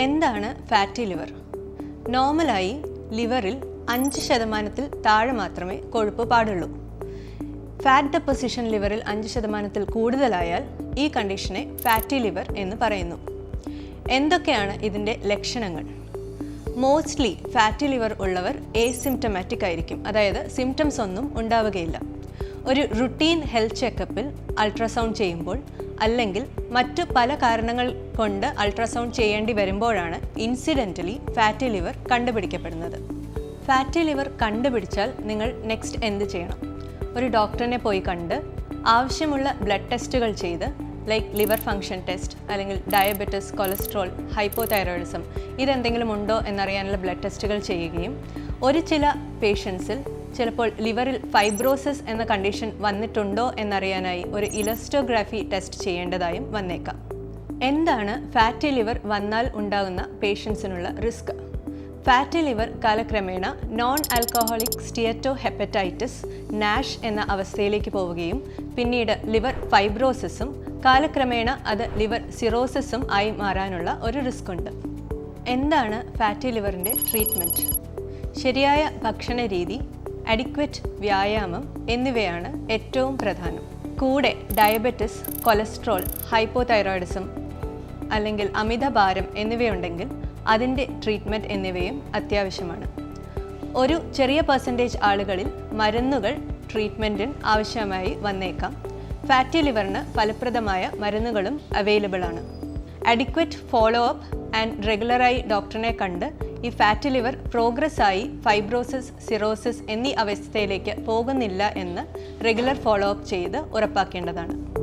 എന്താണ് fatty liver നോർമലായി ലിവറിൽ അഞ്ച് ശതമാനത്തിൽ താഴെ മാത്രമേ കൊഴുപ്പ് പാടുള്ളൂ. ഫാറ്റ് ഡെപ്പോസിഷൻ ലിവറിൽ അഞ്ച് ശതമാനത്തിൽ കൂടുതലായാൽ ഈ കണ്ടീഷനെ ഫാറ്റി ലിവർ എന്ന് പറയുന്നു. എന്തൊക്കെയാണ് ഇതിന്റെ ലക്ഷണങ്ങൾ? മോസ്റ്റ്ലി ഫാറ്റി ലിവർ ഉള്ളവർ എസിംറ്റമാറ്റിക് ആയിരിക്കും. അതായത് സിംറ്റംസ് ഒന്നും ഉണ്ടാവുകയില്ല. ഒരു റുട്ടീൻ ഹെൽത്ത് ചെക്കപ്പിൽ അൾട്രാസൗണ്ട് ചെയ്യുമ്പോൾ അല്ലെങ്കിൽ മറ്റു പല കാരണങ്ങൾ കൊണ്ട് അൾട്രാസൗണ്ട് ചെയ്യേണ്ടി വരുമ്പോഴാണ് ഇൻസിഡന്റലി ഫാറ്റി ലിവർ കണ്ടുപിടിക്കപ്പെടുന്നത്. ഫാറ്റി ലിവർ കണ്ടുപിടിച്ചാൽ നിങ്ങൾ നെക്സ്റ്റ് എന്ത് ചെയ്യണം? ഒരു ഡോക്ടറിനെ പോയി കണ്ട് ആവശ്യമുള്ള ബ്ലഡ് ടെസ്റ്റുകൾ ചെയ്ത് ലൈക്ക് ലിവർ ഫങ്ഷൻ ടെസ്റ്റ് അല്ലെങ്കിൽ ഡയബറ്റിസ് കൊളസ്ട്രോൾ ഹൈപ്പോതൈറോയിഡിസം ഇതെന്തെങ്കിലും ഉണ്ടോ എന്നറിയാനുള്ള ബ്ലഡ് ടെസ്റ്റുകൾ ചെയ്യുകയും ഒരു ചില പേഷ്യൻസിൽ ചിലപ്പോൾ ലിവറിൽ ഫൈബ്രോസിസ് എന്ന കണ്ടീഷൻ വന്നിട്ടുണ്ടോ എന്നറിയാനായി ഒരു ഇലസ്റ്റോഗ്രാഫി ടെസ്റ്റ് ചെയ്യേണ്ടതായും വന്നേക്കാം. എന്താണ് ഫാറ്റി ലിവർ വന്നാൽ ഉണ്ടാകുന്ന പേഷ്യൻസിനുള്ള റിസ്ക്? ഫാറ്റി ലിവർ കാലക്രമേണ non alcoholic steatohepatitis NASH എന്ന അവസ്ഥയിലേക്ക് പോവുകയും പിന്നീട് ലിവർ ഫൈബ്രോസിസും കാലക്രമേണ അത് ലിവർ സിറോസിസും ആയി മാറാനുള്ള ഒരു റിസ്ക് ഉണ്ട് എന്താണ് ഫാറ്റി ലിവറിന്റെ ട്രീറ്റ്മെന്റ്? ശരിയായ ഭക്ഷണ രീതി അഡിക്വറ്റ് വ്യായാമം എന്നിവയാണ് ഏറ്റവും പ്രധാനം. കൂടെ ഡയബറ്റിസ് കൊളസ്ട്രോൾ ഹൈപ്പോതൈറോയിഡിസം അല്ലെങ്കിൽ അമിതഭാരം എന്നിവയുണ്ടെങ്കിൽ അതിന്റെ ട്രീറ്റ്മെന്റ് എന്നിവയും അത്യാവശ്യമാണ്. ഒരു ചെറിയ പെർസെന്റേജ് ആളുകളിൽ മരുന്നുകൾ ട്രീറ്റ്മെന്റിന് ആവശ്യമായി വന്നേക്കാം. ഫാറ്റി ലിവറിന് ഫലപ്രദമായ മരുന്നുകളും അവൈലബിൾ ആണ് അഡിക്വറ്റ് ഫോളോ അപ്പ് ആൻഡ് റെഗുലറായി ഡോക്ടറിനെ കണ്ട് ഈ ഫാറ്റ് ലിവർ പ്രോഗ്രസ്സായി ഫൈബ്രോസിസ് സിറോസിസ് എന്നീ അവസ്ഥയിലേക്ക് പോകുന്നില്ല എന്ന് റെഗുലർ ഫോളോ അപ്പ് ചെയ്ത് ഉറപ്പാക്കേണ്ടതാണ്.